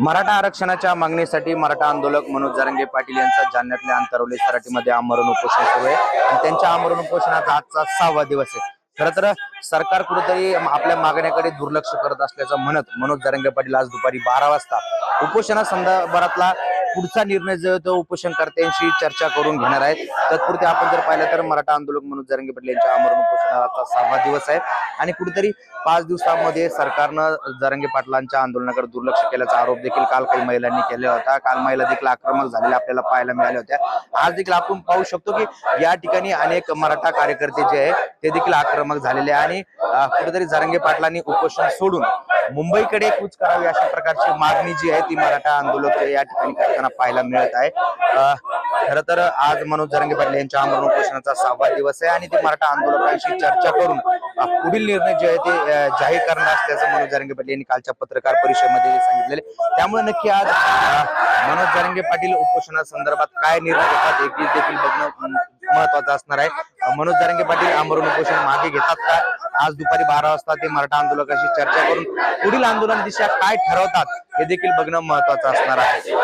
मराठा आरक्षणाच्या मागणीसाठी मराठा आंदोलक मनोज जरंगे पाटील यांचा जालन्यातल्या अंतरवली सराटीमध्ये आमरण उपोषण सुरू आहे. आणि त्यांच्या आमरण उपोषणाचा आजचा सहावा दिवस आहे. खर तर सरकार कुठेतरी आपल्या मागण्याकडे दुर्लक्ष करत असल्याचं म्हणत मनोज जरंगे पाटील आज दुपारी बारा वाजता उपोषणा संदर्भातला पुढचा निर्णय जो तो उपोषणकर्त्यांशी चर्चा करून घेणार आहेत तत्पुरते आपण जर पाहिलं तर मराठा आंदोलक मनोज जरंगे पाटील यांच्या आमरण उपोषणाचा सहावा दिवस आहे. आणि कुठेतरी पाच दिवसामध्ये सरकारनं जरंगे पाटलांच्या आंदोलनाकडे दुर्लक्ष केल्याचा आरोप देखील काल काही महिलांनी केला होता. काल महिला देखील आक्रमक झालेल्या आपल्याला पाहायला मिळाल्या होत्या. आज देखील आपण पाहू शकतो की या ठिकाणी अनेक मराठा कार्यकर्ते जे आहे ते देखील आक्रमक झालेले आहे. आणि कुठेतरी जरंगे पाटलांनी उपोषण सोडून मुंबईकडे कूच करावी अशा प्रकारची मागणी जी आहे ती मराठा आंदोलक या ठिकाणी करताना पाहायला मिळत आहे. खर तर आज मनोज जरंगे पाटील यांच्या आमरण उपोषणाचा सहावा दिवस आहे आणि ते मराठा आंदोलकांशी चर्चा करून पुढील निर्णय जे आहे ते जाहीर करणार असल्याचं मनोज जरंगे पाटील यांनी कालच्या पत्रकार परिषदेमध्ये सांगितलेले. त्यामुळे नक्की आज मनोज जरंगे पाटील उपोषणा संदर्भात काय निर्णय घेतात देखील बघणं महत्वाचं असणार आहे. मनोज जरंगे पाटील आमरण उपोषण मागे घेतात का? आज दुपारी बारा वाजता ते मराठा आंदोलकाशी चर्चा करून पुढील आंदोलन दिशा काय ठरवतात हे देखील बघणं महत्वाचं असणार आहे.